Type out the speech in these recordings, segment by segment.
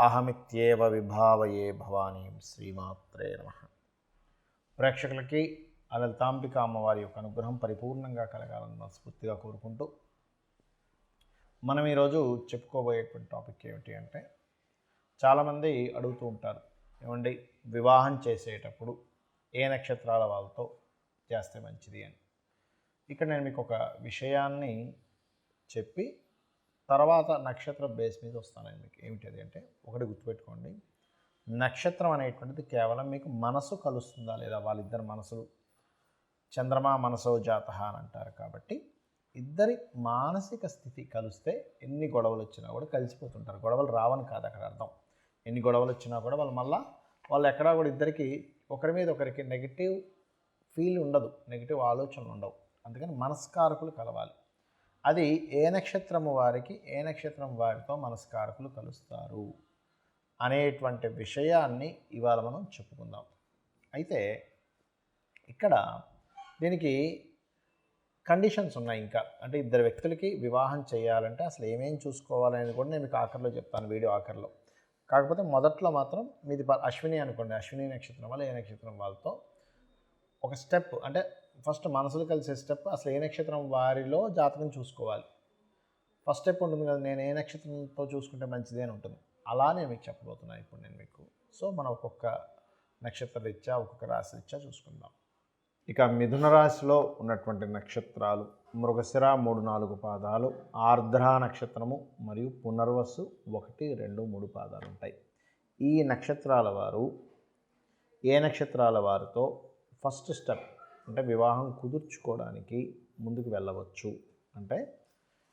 అహమిత్యేవ విభావయే భవానీం శ్రీమాత్రే నమ. ప్రేక్షకులకి ఆ అమ్మవారి యొక్క అనుగ్రహం పరిపూర్ణంగా కలగాలని మనస్ఫూర్తిగా కోరుకుంటూ మనం ఈరోజు చెప్పుకోబోయేటువంటి టాపిక్ ఏమిటి అంటే చాలామంది అడుగుతూ ఉంటారు ఏమండి వివాహం చేసేటప్పుడు ఏ నక్షత్రాల వాళ్ళతో చేస్తే మంచిది అని. ఇక్కడ నేను మీకు ఒక విషయాన్ని చెప్పి తర్వాత నక్షత్ర బేస్ మీద వస్తాను మీకు. ఏమిటి అంటే ఒకటి గుర్తుపెట్టుకోండి. నక్షత్రం అనేటువంటిది కేవలం మీకు మనసు కలుస్తుందా లేదా? వాళ్ళిద్దరు మనసులు. చంద్రమా మనసో జాత అని అంటారు కాబట్టి ఇద్దరి మానసిక స్థితి కలిస్తే ఎన్ని గొడవలు వచ్చినా కూడా కలిసిపోతుంటారు. గొడవలు రావని కాదు అక్కడ అర్థం. ఎన్ని గొడవలు వచ్చినా కూడా వాళ్ళు మళ్ళా వాళ్ళు ఎక్కడా కూడా ఇద్దరికి ఒకరి మీద ఒకరికి నెగిటివ్ ఫీల్ ఉండదు. నెగిటివ్ ఆలోచనలు ఉండవు. అందుకని మనస్కారకులు కలవాలి. అది ఏ నక్షత్రము వారికి ఏ నక్షత్రం వారితో మనస్కారకులు కలుస్తారు అనేటువంటి విషయాన్ని ఇవాళ మనం చెప్పుకుందాం. అయితే ఇక్కడ దీనికి కండిషన్స్ ఉన్నాయి ఇంకా. అంటే ఇద్దరు వ్యక్తులకి వివాహం చేయాలంటే అసలు ఏమేం చూసుకోవాలనేది కూడా నేను మీకు ఆఖరిలో చెప్తాను వీడియో ఆఖరిలో. కాకపోతే మొదట్లో మాత్రం మీది అశ్విని అనుకోండి. అశ్విని నక్షత్రం వల్ల ఏ నక్షత్రం వాళ్ళతో ఒక స్టెప్ అంటే ఫస్ట్ మనసులు కలిసే స్టెప్ అసలు ఏ నక్షత్రం వారిలో జాతకం చూసుకోవాలి. ఫస్ట్ స్టెప్ ఉంటుంది కదా నేను ఏ నక్షత్రంతో చూసుకుంటే మంచిది అని ఉంటుంది. అలా నేను మీకు చెప్పబోతున్నాను ఇప్పుడు నేను మీకు. సో మనం ఒక్కొక్క నక్షత్ర రీత్యా ఒక్కొక్క రాశి రీత్యా చూసుకుందాం. ఇక మిథున రాశిలో ఉన్నటువంటి నక్షత్రాలు మృగశిర మూడు నాలుగు పాదాలు ఆర్ద్ర నక్షత్రము మరియు పునర్వసు ఒకటి రెండు మూడు పాదాలు ఉంటాయి. ఈ నక్షత్రాల వారు ఏ నక్షత్రాల వారితో ఫస్ట్ స్టెప్ అంటే వివాహం కుదుర్చుకోవడానికి ముందుకు వెళ్ళవచ్చు. అంటే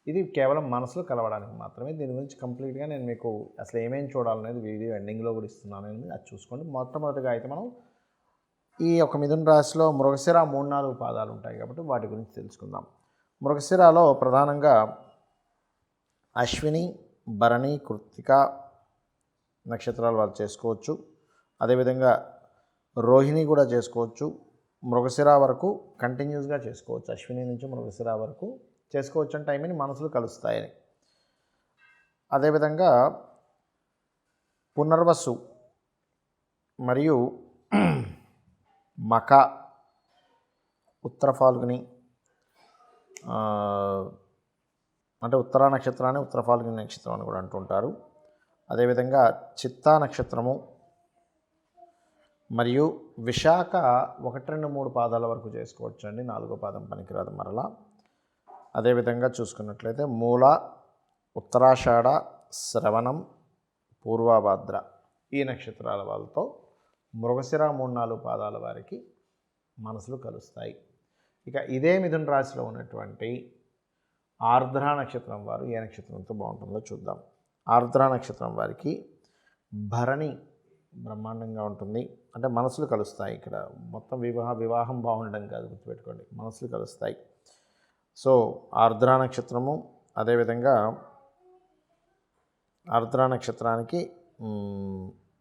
ఇది కేవలం మనసులో కలవడానికి మాత్రమే. దీని గురించి కంప్లీట్గా నేను మీకు అసలు ఏమేమి చూడాలనేది వీడియో ఎండింగ్లో కూడా ఇస్తున్నాను. అనేది అది చూసుకోండి. మొట్టమొదటిగా అయితే మనం ఈ యొక్క మిథున రాశిలో మృగశిర మూడు నాలుగు పాదాలు ఉంటాయి కాబట్టి వాటి గురించి తెలుసుకుందాం. మృగశిరాలో ప్రధానంగా అశ్విని భరణి కృత్తిక నక్షత్రాలు వాళ్ళు చేసుకోవచ్చు. అదేవిధంగా రోహిణి కూడా చేసుకోవచ్చు. మృగశిర వరకు కంటిన్యూస్గా చేసుకోవచ్చు. అశ్విని నుంచి మృగశిర వరకు చేసుకోవచ్చు అంటే ఐ మీన్ మనసులు కలుస్తాయని. అదేవిధంగా పునర్వసు మరియు మక ఉత్తర ఫాల్గుని అంటే ఉత్తరా నక్షత్రాన్ని ఉత్తర ఫాల్గుని నక్షత్రం అని కూడా అంటుంటారు. అదేవిధంగా చిత్తా నక్షత్రము మరియు విశాఖ ఒకటి రెండు మూడు పాదాల వరకు చేసుకోవచ్చు అండి నాలుగో పాదం పనికిరాదు మరలా. అదేవిధంగా చూసుకున్నట్లయితే మూల ఉత్తరాషాఢ శ్రవణం పూర్వభద్ర ఈ నక్షత్రాల వాళ్ళతో మృగశిర మూడు నాలుగు పాదాల వారికి మనసులు కలుస్తాయి. ఇక ఇదే మిథున రాశిలో ఉన్నటువంటి ఆర్ద్ర నక్షత్రం వారు ఏ నక్షత్రంతో బాగుంటుందో చూద్దాం. ఆర్ద్ర నక్షత్రం వారికి భరణి బ్రహ్మాండంగా ఉంటుంది. అంటే మనసులు కలుస్తాయి ఇక్కడ. మొత్తం వివాహ వివాహం బాగుండడం కాదు గుర్తుపెట్టుకోండి. మనసులు కలుస్తాయి. సో ఆర్ద్రా నక్షత్రము అదేవిధంగా ఆర్ద్రా నక్షత్రానికి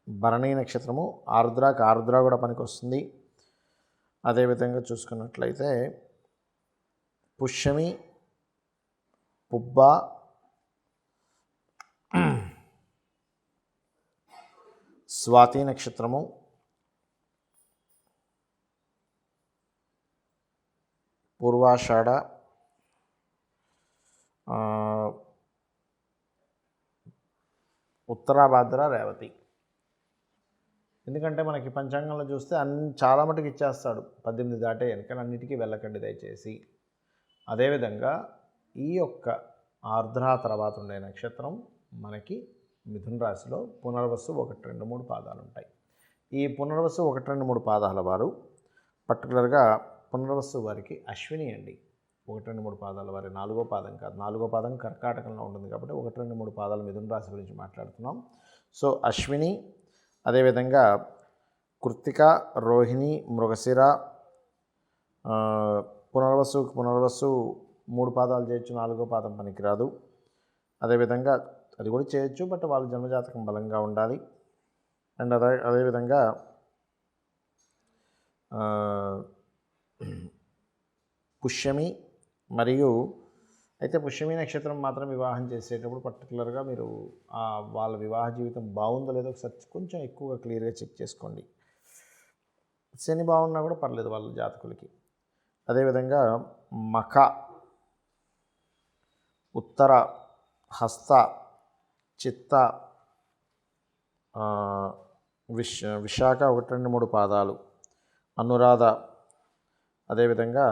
భరణీ నక్షత్రము ఆర్ద్రాకి ఆర్ద్ర కూడా పనికి వస్తుంది అదేవిధంగా చూసుకున్నట్లయితే పుష్యమి పుబ్బ స్వాతి నక్షత్రము. పూర్వాషాఢ. ఉత్తరాభాద్ర రేవతి. ఎందుకంటే మనకి పంచాంగంలో చూస్తే అన్ని చాలా మటుకు ఇచ్చేస్తాడు. పద్దెనిమిది దాటే వెనకని అన్నిటికీ వెళ్ళకండి దయచేసి. అదేవిధంగా ఈ యొక్క ఆర్ద్ర తర్వాత ఉండే నక్షత్రం మనకి మిథున రాశిలో పునర్వసు ఒకటి రెండు మూడు పాదాలు ఉంటాయి. ఈ పునర్వసు ఒకటి రెండు మూడు పాదాల వారు పర్టికులర్గా పునర్వసు వారికి అశ్విని అండి. ఒకటి రెండు మూడు పాదాల వారి నాలుగో పాదం కాదు. నాలుగో పాదం కర్కాటకంలో ఉంటుంది కాబట్టి ఒకటి రెండు మూడు పాదాల మిథున రాశి గురించి మాట్లాడుతున్నాం. సో అశ్విని అదేవిధంగా కృత్తిక రోహిణి మృగశిర పునర్వసు పునర్వసు మూడు పాదాలు చేయొచ్చు నాలుగో పాదం పనికిరాదు. అదేవిధంగా అది కూడా చేయొచ్చు బట్ వాళ్ళ జన్మజాతకం బలంగా ఉండాలి. అండ్ అదే అదేవిధంగా పుష్యమి మరియు అయితే పుష్యమి నక్షత్రం మాత్రం వివాహం చేసేటప్పుడు పర్టికులర్గా మీరు వాళ్ళ వివాహ జీవితం బాగుందో లేదో ఒకసారి కొంచెం ఎక్కువగా క్లియర్గా చెక్ చేసుకోండి. శని బాగున్నా కూడా పర్లేదు వాళ్ళ జాతకులకి. అదేవిధంగా మఖ ఉత్తర హస్త చిత్త ఆ, విశాఖ ఒకటి రెండు మూడు పాదాలు. అనురాధ అదేవిధంగా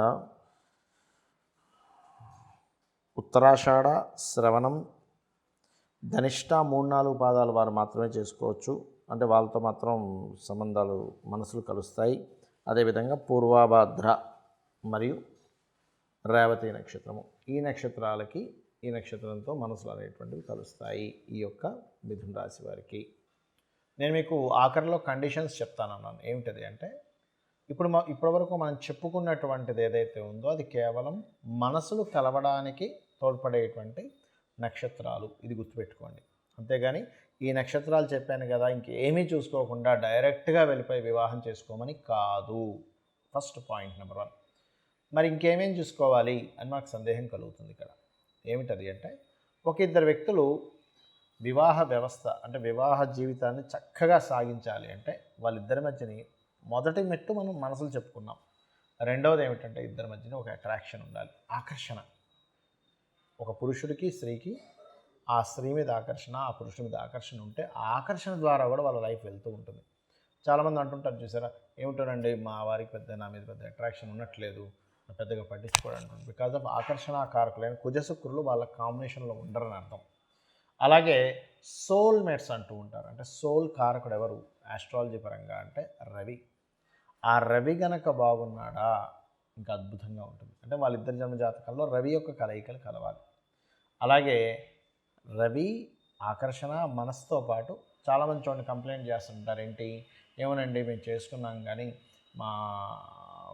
ఉత్తరాషాఢ శ్రవణం ధనిష్ట మూడు నాలుగు పాదాలు వారు మాత్రమే చేసుకోవచ్చు. అంటే వాళ్ళతో మాత్రం సంబంధాలు మనసులు కలుస్తాయి. అదేవిధంగా పూర్వాభాద్ర మరియు రేవతి నక్షత్రము. ఈ నక్షత్రాలకి ఈ నక్షత్రంతో మనసులు అనేటువంటివి కలుస్తాయి ఈ యొక్క మిథున రాశి వారికి. నేను మీకు ఆఖరిలో కండిషన్స్ చెప్తానన్నాను. ఏమిటది అంటే ఇప్పుడు మా ఇప్పటివరకు మనం చెప్పుకున్నటువంటిది ఏదైతే ఉందో అది కేవలం మనసులు కలవడానికి తోడ్పడేటువంటి నక్షత్రాలు. ఇది గుర్తుపెట్టుకోండి. అంతేగాని ఈ నక్షత్రాలు చెప్పాను కదా ఇంకేమీ చూసుకోకుండా డైరెక్ట్గా వెళ్ళిపోయి వివాహం చేసుకోమని కాదు. First point number one. మరి ఇంకేమేం చూసుకోవాలి అని మాకు సందేహం కలుగుతుంది ఇక్కడ. ఏమిటది అంటే ఒక ఇద్దరు వ్యక్తులు వివాహ వ్యవస్థ అంటే వివాహ జీవితాన్ని చక్కగా సాగించాలి అంటే వాళ్ళిద్దరి మధ్యని మొదటి మెట్టు మనం మనసులు చెప్పుకున్నాం. రెండవది ఏమిటంటే ఇద్దరి మధ్యన ఒక అట్రాక్షన్ ఉండాలి ఆకర్షణ. ఒక పురుషుడికి స్త్రీకి ఆ స్త్రీ మీద ఆకర్షణ ఆ పురుషుడి మీద ఆకర్షణ ఉంటే ఆ ఆకర్షణ ద్వారా కూడా వాళ్ళ లైఫ్ వెళ్తూ ఉంటుంది. చాలామంది అంటుంటారు చూసారా? ఏమిటోనండి మా వారికి పెద్ద నా మీద పెద్ద అట్రాక్షన్ ఉన్నట్లేదు. పెద్దగా పట్టించుకోవడం బికాజ్ ఆఫ్ ఆకర్షణ కారకులైన కుజశుక్రులు వాళ్ళ కాంబినేషన్లో ఉండరని అర్థం. అలాగే సోల్ మేట్స్ అంటూ ఉంటారు. అంటే సోల్ కారకుడు ఎవరు? ఆస్ట్రాలజీ పరంగా అంటే రవి. ఆ రవి గనక బాగున్నాడా? ఇంకా అద్భుతంగా ఉంటుంది. అంటే వాళ్ళిద్దరి జన్మ జాతకాల్లో రవి యొక్క కలయికలు కలవాలి. అలాగే రవి ఆకర్షణ మనసుతో పాటు చాలామంది చూడండి కంప్లైంట్ చేస్తుంటారు. ఏంటి? ఏమోనండి మేము చేసుకున్నాం కానీ మా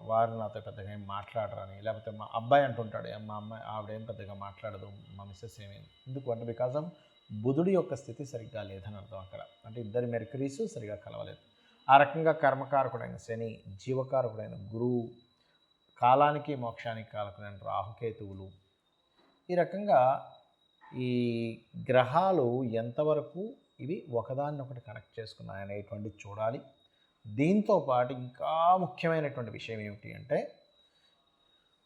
వారు నాతో పెద్దగా ఏం మాట్లాడరని లేకపోతే మా అబ్బాయి అంటుంటాడు మా అమ్మాయి ఆవిడేం పెద్దగా మాట్లాడదు మా మిస్సెస్ ఏమేమి ఎందుకు అంటే బికాజ్ ఆఫ్ బుధుడి యొక్క స్థితి సరిగ్గా లేదని అర్థం అక్కడ. అంటే ఇద్దరి మెర్కరీస్ సరిగ్గా కలవలేదు. ఆ రకంగా కర్మకారకుడైన శని జీవకారకుడైన గురువు కాలానికి మోక్షానికి కారకుడైన రాహుకేతువులు ఈ రకంగా ఈ గ్రహాలు ఎంతవరకు ఇవి ఒకదాన్నొకటి కనెక్ట్ చేసుకున్నాయనేటువంటి చూడాలి. దీంతో పాటు ఇంకా ముఖ్యమైనటువంటి విషయం ఏమిటి అంటే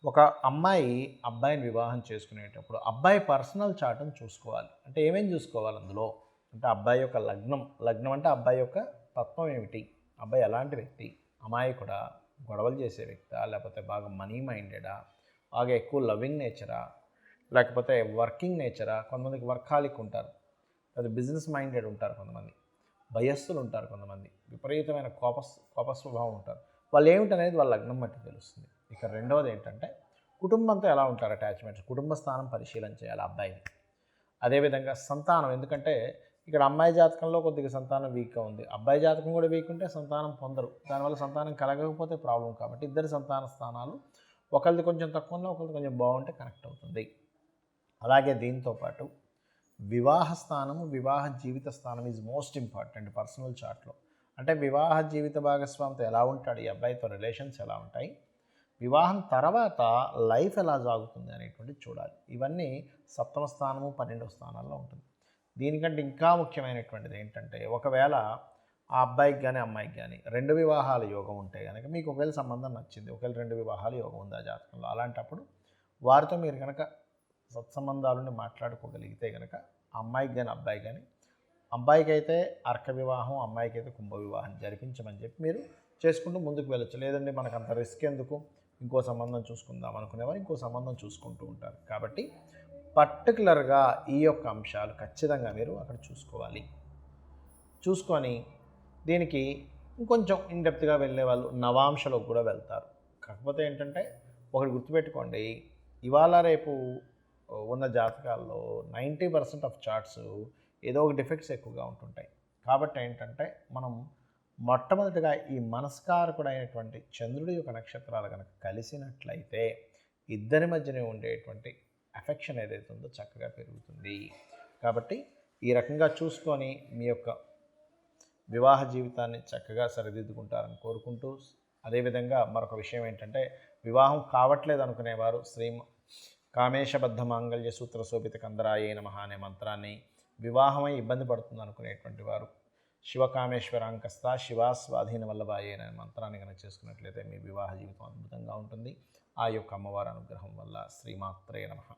ఒక అమ్మాయి అబ్బాయిని వివాహం చేసుకునేటప్పుడు అబ్బాయి పర్సనల్ చార్ట్ని చూసుకోవాలి. అంటే ఏమేమి చూసుకోవాలి అందులో? అంటే అబ్బాయి యొక్క లగ్నం. లగ్నం అంటే అబ్బాయి యొక్క తత్వం ఏమిటి? అబ్బాయి ఎలాంటి వ్యక్తి? అమ్మాయి కూడా గొడవలు చేసే వ్యక్తా? లేకపోతే బాగా మనీ మైండెడా? బాగా ఎక్కువ లవింగ్ నేచరా? లేకపోతే వర్కింగ్ నేచరా? కొంతమందికి వర్కాలిక్ ఉంటారు. లేదా బిజినెస్ మైండెడ్ ఉంటారు కొంతమంది. భయస్థులు ఉంటారు కొంతమంది. విపరీతమైన కోప కోప స్వభావం ఉంటారు. వాళ్ళు ఏమిటనేది వాళ్ళ లగ్నం బట్టి తెలుస్తుంది. ఇక రెండవది ఏంటంటే కుటుంబంతో ఎలా ఉంటారు అటాచ్మెంట్స్? కుటుంబ స్థానం పరిశీలన చేయాలి అబ్బాయిని. అదేవిధంగా సంతానం ఎందుకంటే ఇక్కడ అమ్మాయి జాతకంలో కొద్దిగా సంతానం వీక్గా ఉంది. అబ్బాయి జాతకం కూడా వీక్ ఉంటే సంతానం పొందరు. దానివల్ల సంతానం కలగకపోతే ప్రాబ్లం కాబట్టి ఇద్దరి సంతాన స్థానాలు ఒకరిది కొంచెం తక్కువ ఉన్నా ఒకరిది కొంచెం బాగుంటే కనెక్ట్ అవుతుంది. అలాగే దీంతో పాటు వివాహ స్థానము వివాహ జీవిత స్థానం ఈజ్ మోస్ట్ ఇంపార్టెంట్ పర్సనల్ చార్ట్లో అంటే వివాహ జీవిత భాగస్వామితో ఎలా ఉంటాడు ఈ అబ్బాయితో రిలేషన్స్ ఎలా ఉంటాయి వివాహం తర్వాత లైఫ్ ఎలా సాగుతుంది అనేటువంటి చూడాలి. ఇవన్నీ సప్తమ స్థానము పన్నెండవ స్థానాల్లో ఉంటుంది. దీనికంటే ఇంకా ముఖ్యమైనటువంటిది ఏంటంటే ఒకవేళ ఆ అబ్బాయికి కానీ అమ్మాయికి కానీ రెండు వివాహాల యోగం ఉంటే కనుక మీకు ఒకవేళ సంబంధం నచ్చింది ఒకవేళ రెండు వివాహాల యోగం ఉంది ఆ జాతకంలో? అలాంటప్పుడు వారితో మీరు కనుక సత్సంబంధాలని మాట్లాడుకోగలిగితే కనుక అమ్మాయికి కానీ అబ్బాయి కానీ అబ్బాయికి అయితే అర్క వివాహం అమ్మాయికి అయితే కుంభ వివాహం జరిపించమని చెప్పి మీరు చేసుకుంటూ ముందుకు వెళ్ళచ్చు. లేదండి మనకు అంత రిస్క్ ఎందుకు? ఇంకో సంబంధం చూసుకుందాం అనుకునేవారు ఇంకో సంబంధం చూసుకుంటూ ఉంటారు. కాబట్టి పర్టికులర్గా ఈ యొక్క అంశాలు ఖచ్చితంగా మీరు అక్కడ చూసుకోవాలి. చూసుకొని దీనికి ఇంకొంచెం ఇన్డెప్త్గా వెళ్ళే వాళ్ళు నవాంశలోకి కూడా వెళ్తారు. కాకపోతే ఏంటంటే ఒకటి గుర్తుపెట్టుకోండి ఇవాళ రేపు ఉన్న జాతకాల్లో నైంటీ పర్సెంట్ ఆఫ్ చార్ట్స్ ఏదో ఒక డిఫెక్ట్స్ ఎక్కువగా ఉంటుంటాయి. కాబట్టి ఏంటంటే మనం మొట్టమొదటిగా ఈ మనస్కారకుడైనటువంటి చంద్రుడి యొక్క నక్షత్రాలు కనుక కలిసినట్లయితే ఇద్దరి మధ్యనే ఉండేటువంటి అఫెక్షన్ ఏదైతే ఉందో చక్కగా పెరుగుతుంది. కాబట్టి ఈ రకంగా చూసుకొని మీ యొక్క వివాహ జీవితాన్ని చక్కగా సరిదిద్దుకుంటారని కోరుకుంటూ అదేవిధంగా మరొక విషయం ఏంటంటే వివాహం కావట్లేదు అనుకునేవారు శ్రీ కామేశబద్ధ మాంగళ్య సూత్ర శోభిత కందరాయే నమ అనే మంత్రాన్ని వివాహమై ఇబ్బంది పడుతుంది అనుకునేటువంటి వారు. శివకామేశ్వరాంకస్త శివాస్వాధీన వల్లభాయే అనే మంత్రాన్ని కనుక చేసుకున్నట్లయితే మీ వివాహ జీవితం అద్భుతంగా ఉంటుంది. ఆ యొక్క అమ్మవారి అనుగ్రహం వల్ల శ్రీమాత్రే నమః.